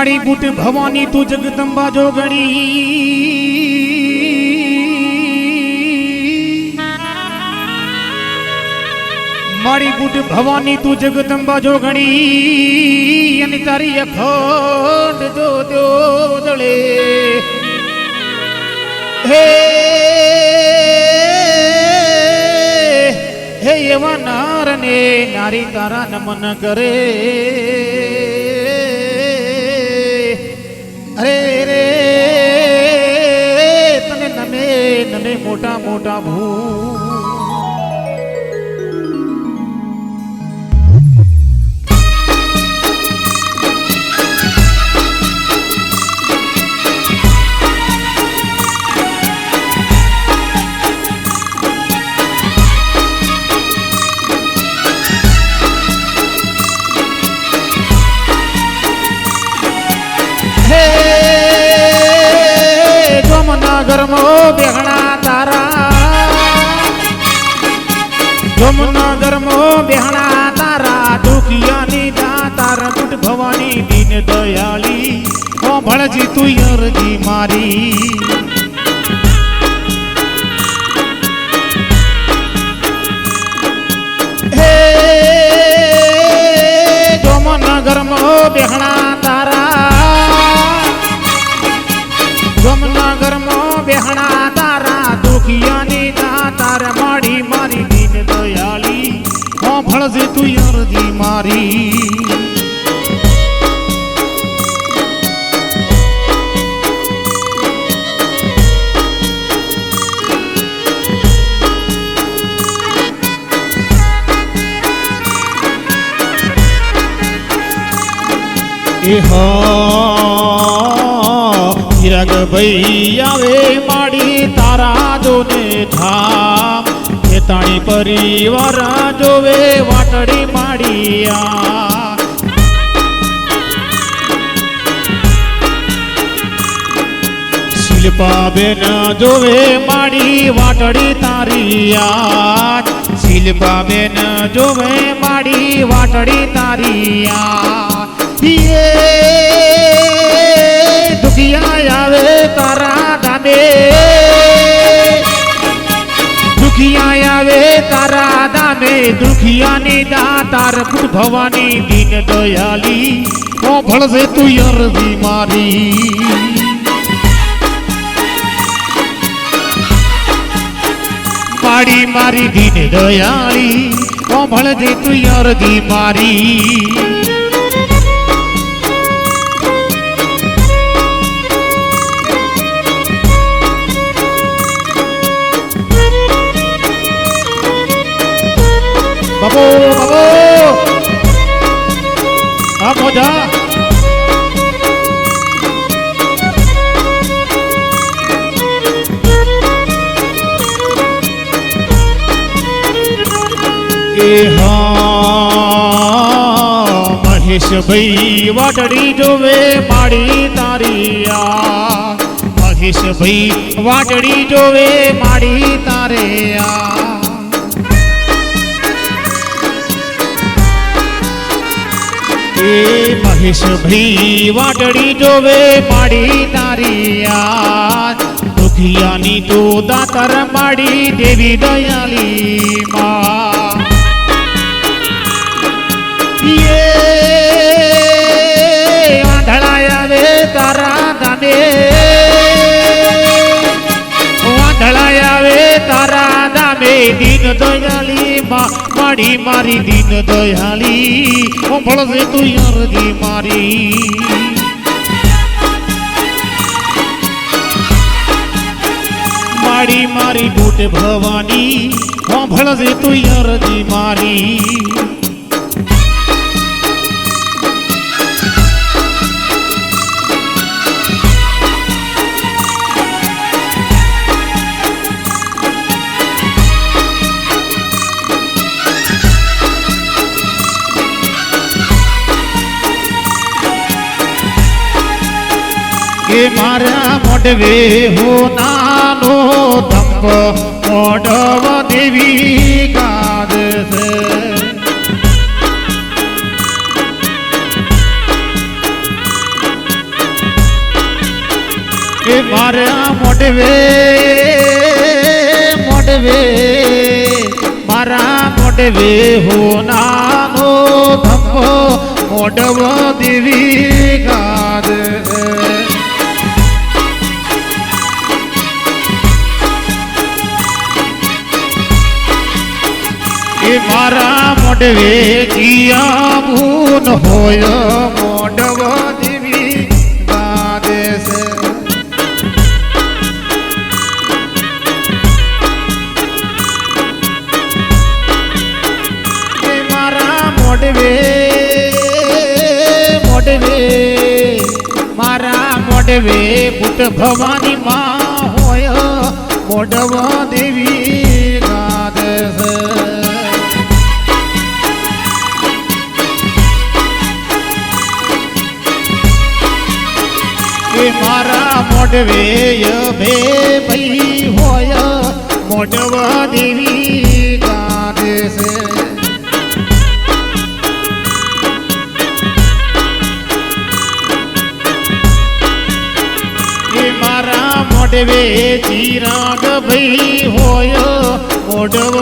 મારી બુટ ભવાની તું જગદંબા જોગણી. મારી બુટ ભવાની તું જગદંબા જોગણી. અને તારી અખંડ જો દો દળે હે હે એવા નારને નારી તારા નમન કરે. মোটা মোটা ভূ બેહણા તારા દુખિયાની દાતાર બુટ ભવાની દીન દયાળી. ભળજી તું અરજી મારી. હે જમનગરમાં બેહણા મારી. એ ચિરાગ ભાઈ આવે માડી પરિવાર જોવે વાટડી માડિયા શિલ્પાબેન જોવે માડી વાટડી તારિયા. શિલ્પાબેન જોવે માડી વાટડી તારિયા. દુખિયા આવે તારા દુખિયા આવે તારા દામે દુખિયાની દાતાર પુટ ભવાની દીન દયાલી ઓ ભળશે તું અરજી મારી માડી મારી દીન દયાળી ઓ ભળજે તું અરજી આ મોજા એ હા, મહેશભાઈ વાટડી જોવે માડી તારી આ. મહેશભાઈ વાટડી જોવે માડી તારે એ મહેશભાઈ વાટડી જોવે માડી તારી આ દુખિયાની તો દાતર માડી દેવી દયાલી માં. યે આંધળા આવે તારા દાને વાંધળા આવે તારા દામે દીન દયાલી માં. માડી મારી દીન દયાળી. ભળશે તું અરજી મારી. માડી મારી ભૂટ ભવાની. ભળશે તું અરજી મારી. મારા મોઢવે, હું નાનો ધંપ મોઢવ દેવી કાદ છે. એ મારા મોઢવે મોઢવે મારા મોઢવે, હું નાનો ધંપ મોઢવ દેવી મોઢવે જીયા ભૂન હોય મોડવ દેવી ગાદે છે મારા મોડવે મોડવે મારા મોડવે પુટ ભવાની માં હોય મોડવ દેવી ગાદ મોઢવે ભે ભાઈ હોય મોઢવા દેવી ગાદે છે. એ મારા મોઢવે ચિરાગ ભાઈ હોય મોઢવ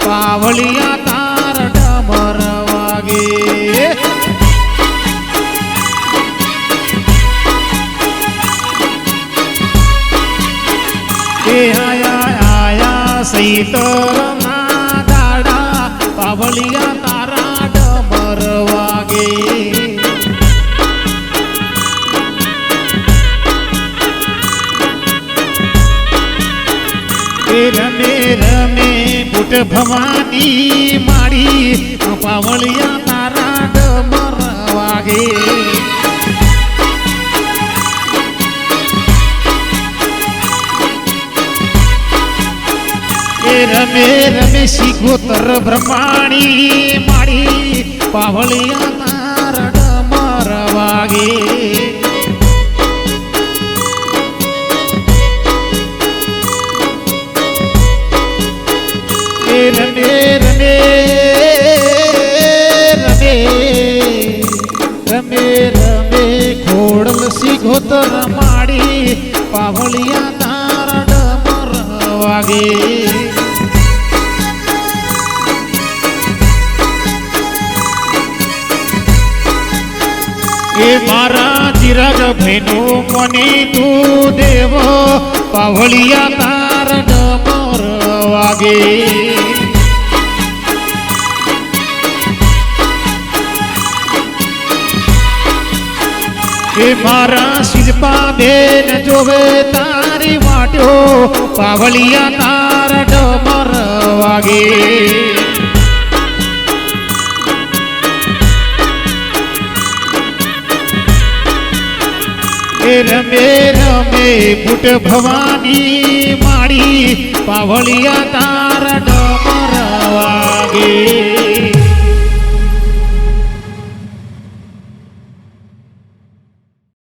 પાવળિયા તાર ડમર વાગે. એ આયા આયા સૈતર ના દાડા પાવળિયા રમે રમે પુટ ભવાની માડી પાવળિયા તારા ડમર વાગે રમે રમે શીખોતર બ્રહ્માણી માડી પાવળિયા તારા ડમર વાગે રમે રમે રમે રમે રમે ખોડલ સિઘોતર માડી, પાવળિયા તાર ડમર વાગે. એ મારા ચિરાગ ભેનો મને તું દેવો, પાવળિયા તાર ડમર વાગે. એ મારા શિલ્પા બેન જોવે તારી વાટ્યો પાવળિયા તાર ડમર વાગે. રમે રમે પુટ ભવાની માડી પાવળિયા તાર ડમર